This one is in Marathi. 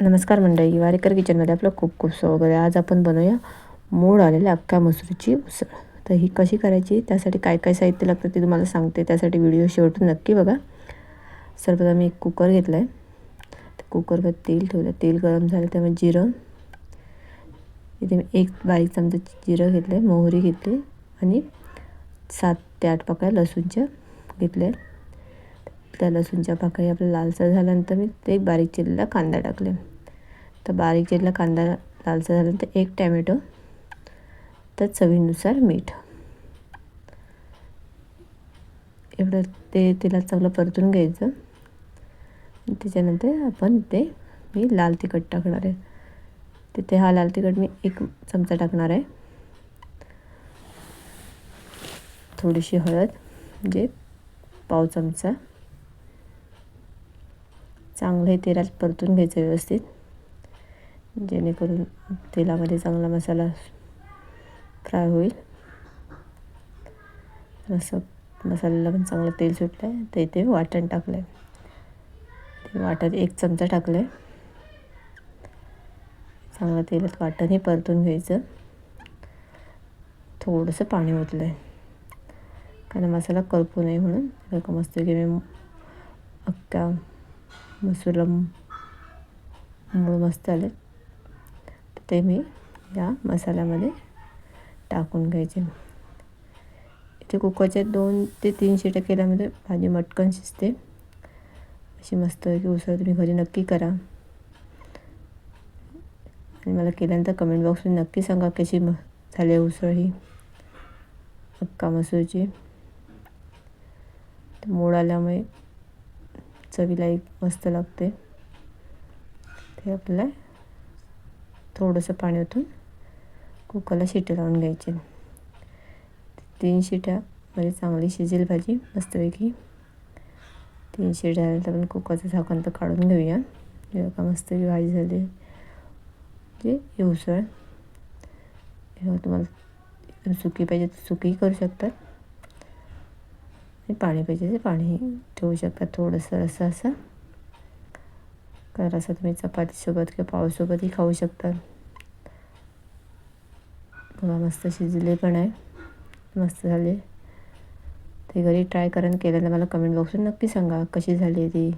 नमस्कार मंडळी वारेकर किचनमध्ये आपलं खूप खूप स्वागत आहे. आज आपण बनवूया मोड आलेल्या अख्ख्या मसूरची उसळ. तर ही कशी करायची त्यासाठी काय काय साहित्य लागतं ते तुम्हाला सांगते. त्यासाठी व्हिडिओ शेवटून नक्की बघा. सर्वप्रथम मी एक कुकर घेतला आहे तर कुकरवर तेल ठेवलं. तेल गरम झालं त्यामुळे जिरं. इथे मी एक बारीक चमचा जिरं घेतलं आहे मोहरी घेतली आणि सात ते आठ पाकळ्या लसूणच्या घेतल्या. त्या लसूणच्या पाकळी आपल्या लालसर झाल्यानंतर मी ते बारीक चिरलेला कांदा टाकले. तर बारीक चिरलेला कांदा लालसर झाल्यानंतर एक टॅमॅटो तर चवीनुसार मीठ. एवढं ते तेलात चांगलं परतून घ्यायचं. त्याच्यानंतर आपण ते मी लाल तिखट टाकणार आहे. तिथे हा लाल तिखट मी एक चमचा टाकणार आहे. थोडीशी हळद म्हणजे पाव चमचा. चांगलं हे तेलात परतून घ्यायचं व्यवस्थित. जेणेकरून तेलामध्ये चांगला मसाला फ्राय होईल. असं मसाल्याला पण चांगलं तेल सुटलं आहे तर इथे वाटण टाकलं आहे ते वाटण एक चमचा टाकलं आहे चांगलं तेलात वाटण हे परतून घ्यायचं. थोडंसं पाणी ओतलं आहे कारण मसाला करपू नये म्हणून. मस्त की मी अख्ख्या मसूरला मूळ मस्त आले ते मी या मसाल्यामध्ये टाकून घ्यायचे इथे कुकरच्या दोन ते तीन शिट्या केल्यामध्ये भाजी मटकन शिजते अशी मस्त की उसळ तुम्ही घरी नक्की करा आणि मला केल्यानंतर कमेंट बॉक्समध्ये नक्की सांगा कशी म झाली उसळ ही अक्का मसूरची मोड आल्यामुळे चवीला एक मस्त लागते. ते आपल्याला थोडंसं पाणी ओतून कुकरला शिट्या लावून घ्यायचे. तीन शिट्या म्हणजे चांगली शिजेल भाजी मस्तपैकी. तीन शिट्या झाल्यानंतर आपण कुकरचं झाकण तर काढून घेऊया. जेव्हा का मस्तपैकी भाजी झाली. म्हणजे उसळ. तुम्हाला सुकी पाहिजे तर सुकीही करू शकतात. आणि पाणी पाहिजे ते पाणी ठेवू शकता थोडंसं असं असं. कारण असं तुम्ही चपातीसोबत किंवा पावसोबतही खाऊ शकता. बघा मस्त शिजले पण आहे. मस्त झाले. ते घरी ट्राय करून केल्यानं मला कमेंट बॉक्सवर नक्की सांगा कशी झाली ती.